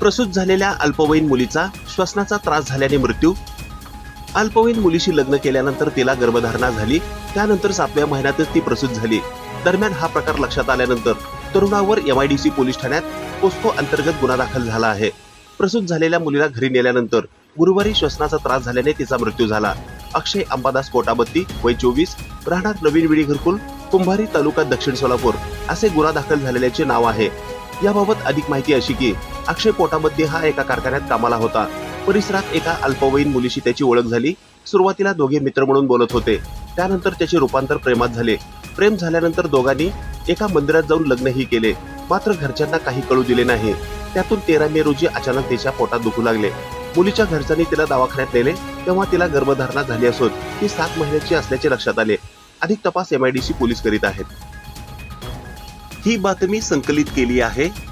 प्रसूत झालेल्या अल्पवयीन मुलीचा श्वसनाचा त्रास झाल्याने मृत्यू. अल्पवयीन मुलीशी लग्न केल्यानंतर तिला गर्भधारणा झाली. त्यानंतर सातव्या महिन्यातच ती प्रसूत झाली. दरम्यान हा प्रकार लक्षात आल्यानंतर तरुणावर एमआयडीसी पोलीस ठाण्यात पोस्को अंतर्गत गुन्हा दाखल झाला आहे. प्रसूत झालेल्या मुलीला घरी नेल्यानंतर गुरुवारी श्वसनाचा त्रास झाल्याने तिचा मृत्यू झाला. अक्षय अंबादास कोटाबत्ती वय चोवीस राहणार नवीन विडी घरकुल कुंभारी तालुका दक्षिण सोलापूर असे गुन्हा दाखल झालेल्याचे नाव आहे. याबाबत अधिक माहिती अशी की अक्षय पोटामध्ये हा एका कारखान्यात कामाला होता. परिसरात एका अल्पवयीन मुलीशी त्याची ओळख झाली. सुरुवातीला दोघे मित्र म्हणून बोलत होते. त्यानंतर त्याचे रूपांतर प्रेमात झाले. प्रेम झाल्यानंतर दोघांनी एका मंदिरात जाऊन लग्नही केले. मात्र घरच्यांना काही कळू दिले नाही. त्यातून तेरा मे रोजी अचानक तिच्या पोटात दुखू लागले. मुलीच्या घरच्यांनी तिला दवाखान्यात नेले. तेव्हा तिला गर्भधारणा झाली असून ती सात महिन्याची असल्याचे लक्षात आले. अधिक तपास एमआयडीसी पोलीस करीत आहेत. ही बातमी संकलित केली आहे.